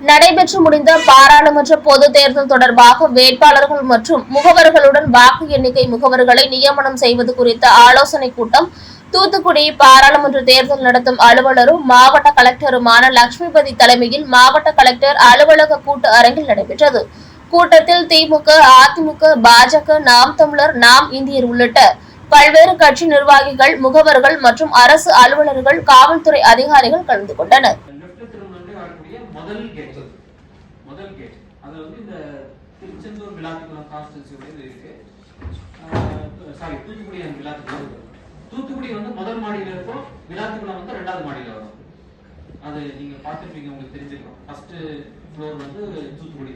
நடைபெற்று முடிந்த பாராளுமன்ற பொது தேர்தல் தொடர்பாக வேட்பாளர்கள் மற்றும் முகவர்களுடன் வாக்கு எண்ணிக்கை முகவர்களை நியமனம் செய்வது குறித்த ஆலோசனைக் கூட்டம் தூத்துக்குடி பாராளுமன்ற தேர்தல் நடத்தும் அலுவலரும் மாவட்ட கலெக்டருமான லட்சுமிபதி தலைமையில் மாவட்ட கலெக்டர் அலுவலக கூட்டு அரங்கில் நடைபெற்றது. கூட்டத்தில் திமுக அதிமுக பாஜக நாம் தமிழர் நாம் இந்தியர் உள்ளிட்ட பல்வேறு கட்சி நிர்வாகிகள் முகவர்கள் மற்றும் அரசு அலுவலர்கள் காவல்துறை அதிகாரிகள் கலந்து கொண்டனர். வரக்கூடிய முதல் கேட் முதல் கேட் அது வந்து இந்த திருச்செந்தூர் விழாத்துக்குளம் கான்ஸ்டன்சியோட இருக்கு. சாரி தூத்துக்குடி அந்த விழாத்துக்குளம் தூத்துக்குடி வந்து முதல் மாடியில இருக்கும். விழாத்துக்குளம் வந்து ரெண்டாவது மாடியில வரும். அது நீங்க பார்த்துருப்பீங்க உங்களுக்கு தெரிஞ்சுக்கணும் ஃபர்ஸ்ட் ஃப்ளோர் வந்து தூத்துக்குடி.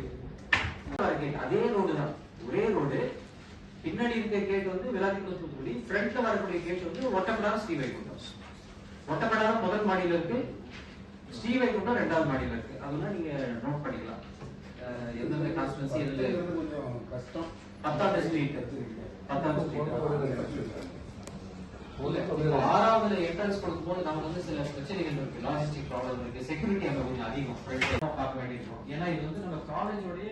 கேட் அதே ரோடு தான். ஒரே ரோடு பின்னாடி இருக்க கேட் வந்து விழாத்துக்குளம் தூத்துக்குடி. ஃப்ரண்ட்ல வரக்கூடிய கேட் வந்து ஒட்டப்படாத ஸ்ரீவைகுண்டம். ஒட்டப்படாத முதல் மாடியில இருக்கு. ஸ்ரீவைகுண்டம் ரெண்டாவது மாடியில் இருக்கு. அதெல்லாம் நீங்க நோட் பண்ணிக்கலாம். எந்தெந்த கான்ஸ்டன்சி எதுல கொஞ்சம் கஷ்டம் பத்தாவது ஸ்ட்ரீட் பத்தாவது ஸ்ட்ரீட் ஆறாவதுல என்ட்ரன்ஸ் கொடுக்கும்போது நமக்கு வந்து சில பிரச்சனைகள் இருக்கு. லாஜிஸ்டிக் ப்ராப்ளம் இருக்கு. செக்யூரிட்டி அங்க கொஞ்சம் அதிகம். பார்க்க வேண்டியிருக்கும் ஏன்னா இது வந்து நம்ம காலேஜோடைய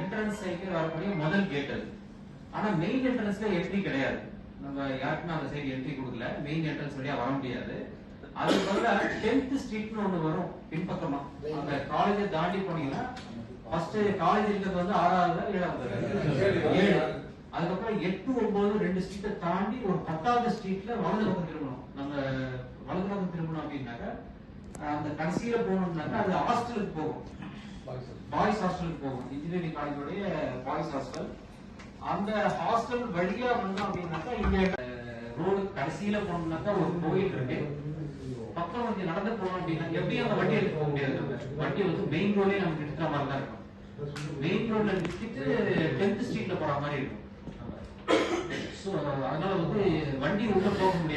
என்ட்ரன்ஸ் சைடு வரக்கூடிய முதல் கேட் அது. ஆனா மெயின் என்ட்ரன்ஸ்ல என்ட்ரி கிடையாது. நம்ம யாருக்குமே அந்த சைடு என்ட்ரி கொடுக்கல. மெயின் என்ட்ரன்ஸ் வழியா வர முடியாது. அது பதிலா டென்த் ஸ்ட்ரீட்னு ஒண்ணு வரும் பின்பக்கமா. அந்த காலேஜை தாண்டி போனீங்கன்னா ஃபர்ஸ்ட் காலேஜ் இருக்கிறது வந்து ஆறாவது ஏழாவது ஏழு. அதுக்கப்புறம் எட்டு ஒன்பது ரெண்டு ஸ்ட்ரீட்டை தாண்டி ஒரு பத்தாவது ஸ்ட்ரீட்ல வலது பக்கம் திரும்பணும். நம்ம வலது பக்கம் திரும்பணும் அப்படின்னாக்கா அந்த கடைசியில போகணும்னாக்கா அது ஹாஸ்டலுக்கு போகும். பாய்ஸ் ஹாஸ்டலுக்கு போகும். இன்ஜினியரிங் காலேஜோடைய பாய்ஸ் ஹாஸ்டல் அந்த ஹாஸ்டல் வழியா வந்தோம் அப்படின்னாக்கா இங்க ரோடு கடைசியில போனோம்னாக்கா ஒரு கோயில் இருக்கு. பக்கம் வந்து நடந்து போனோம் அப்படின்னா எப்படியும் அந்த வண்டி எடுத்து போக முடியாது? வண்டி வந்து மெயின் ரோட்லயே நமக்கு எடுக்கிற மாதிரி தான் இருக்கும். மெயின் ரோட்ல நிறுத்திட்டு டென்த் ஸ்ட்ரீட்ல போற மாதிரி இருக்கும். அதனால வந்து வண்டி உள்ள போக முடியாது.